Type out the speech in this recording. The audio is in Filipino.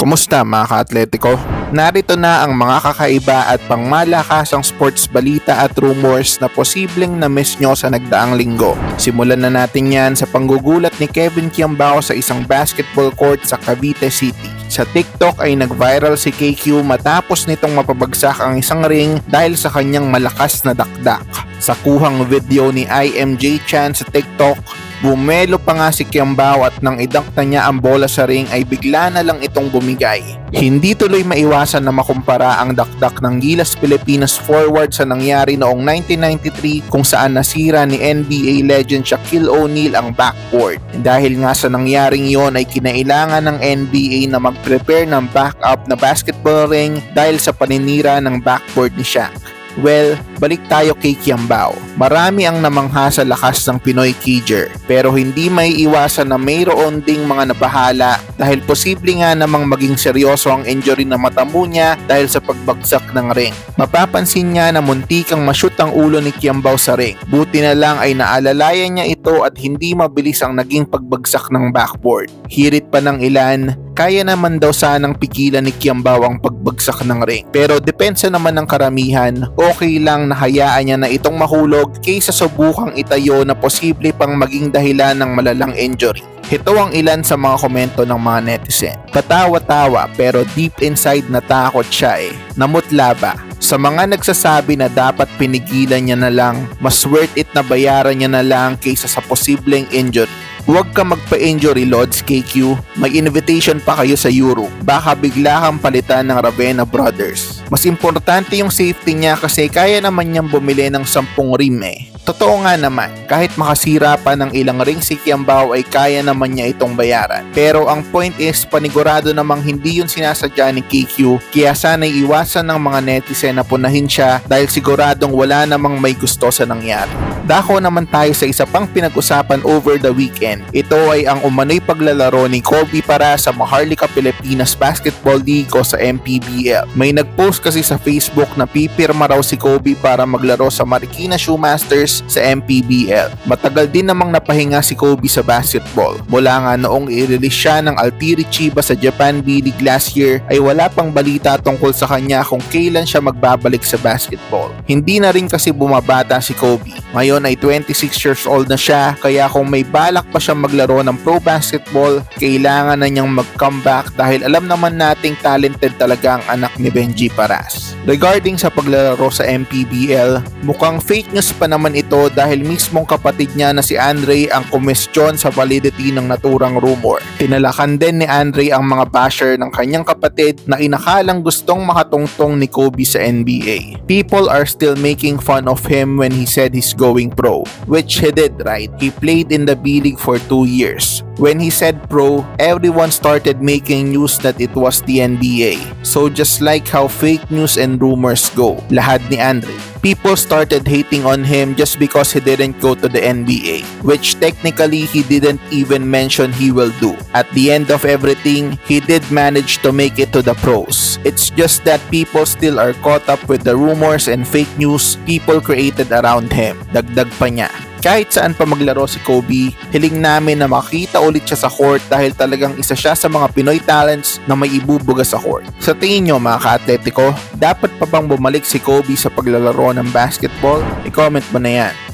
Kumusta mga ka-atletiko? Narito na ang mga kakaiba at pangmalakasang sports balita at rumors na posibleng na-miss nyo sa nagdaang linggo. Simulan na natin yan sa panggugulat ni Kevin Kiambao sa isang basketball court sa Cavite City. Sa TikTok ay nag-viral si KQ matapos nitong mapabagsak ang isang ring dahil sa kanyang malakas na dakdak. Sa kuhang video ni IMJ Chan sa TikTok, Bumelo pa nga si Kiambao at nang idakta niya ang bola sa ring ay bigla na lang itong bumigay. Hindi tuloy maiwasan na makumpara ang dakdak ng Gilas Pilipinas forward sa nangyari noong 1993 kung saan nasira ni NBA legend Shaquille O'Neal ang backboard. Dahil nga sa nangyaring yon ay kinailangan ng NBA na mag-prepare ng backup na basketball ring dahil sa paninira ng backboard ni Shaq. Well, balik tayo kay Kiambao. Marami ang namangha sa lakas ng Pinoy Kijer, pero hindi may iwasan na mayroon ding mga nabahala dahil posible nga namang maging seryoso ang injury na matamo niya dahil sa pagbagsak ng ring. Mapapansin niya na muntikang mashoot ang ulo ni Kiambao sa ring. Buti na lang ay naalalayan niya ito at hindi mabilis ang naging pagbagsak ng backboard. Hirit pa ng ilan, kaya naman daw sanang pigilan ni Kiambao ang pagbagsak ng ring. Pero depensa naman ng karamihan, okay lang na hayaan niya na itong mahulog kaysa subukang itayo na posible pang maging dahilan ng malalang injury. Ito ang ilan sa mga komento ng mga netizen. Patawa-tawa pero deep inside natakot siya eh. Namutla ba? Sa mga nagsasabi na dapat pinigilan niya na lang, mas worth it na bayaran niya na lang kaysa sa posibleng injury. Huwag ka magpa-injury Lods KQ, may invitation pa kayo sa Euro. Baka bigla kang palitan ng Ravenna Brothers. Mas importante yung safety niya kasi kaya naman niyang bumili ng 10 rim eh. Totoo nga naman, kahit makasira pa ng ilang ring si Kiambao ay kaya naman niya itong bayaran. Pero ang point is, panigurado namang hindi yun sinasadya ni KQ, kaya sana'y iwasan ng mga netizen na punahin siya dahil siguradong wala namang may gusto sa nangyari. Dako naman tayo sa isa pang pinag-usapan over the weekend. Ito ay ang umano'y paglalaro ni Kobe para sa Maharlika Pilipinas Basketball League o sa MPBL. May nagpost kasi sa Facebook na pipirma raw si Kobe para maglaro sa Marikina Shoemasters sa MPBL. Matagal din namang napahinga si Kobe sa basketball. Mula nga noong i-release siya ng Altiri Chiba sa Japan B-League last year ay wala pang balita tungkol sa kanya kung kailan siya magbabalik sa basketball. Hindi na rin kasi bumabata si Kobe. Ngayon ay 26 years old na siya kaya kung may balak pa siya maglaro ng pro basketball, kailangan na niyang mag-comeback dahil alam naman nating talented talaga ang anak ni Benji Paras. Regarding sa paglalaro sa MPBL, mukhang fake news pa naman ito dahil mismong kapatid niya na si Andre ang kumestyon sa validity ng naturang rumor. Tinalakan din ni Andre ang mga basher ng kanyang kapatid na inakalang gustong makatungtong ni Kobe sa NBA. People are still making fun of him when he said he's going pro, which he did right. He played in the B-League for 2 years. When he said pro, everyone started making news that it was the NBA. So just like how fake news and rumors go, lahat ni Andre. People started hating on him just because he didn't go to the NBA, which technically he didn't even mention he will do. At the end of everything, he did manage to make it to the pros. It's just that people still are caught up with the rumors and fake news people created around him. Dagdag pa niya. Kahit saan pa maglaro si Kobe, hiling namin na makita ulit siya sa court dahil talagang isa siya sa mga Pinoy talents na may ibubuga sa court. Sa tingin nyo mga ka-atletiko, dapat pa bang bumalik si Kobe sa paglalaro ng basketball? I-comment mo na yan.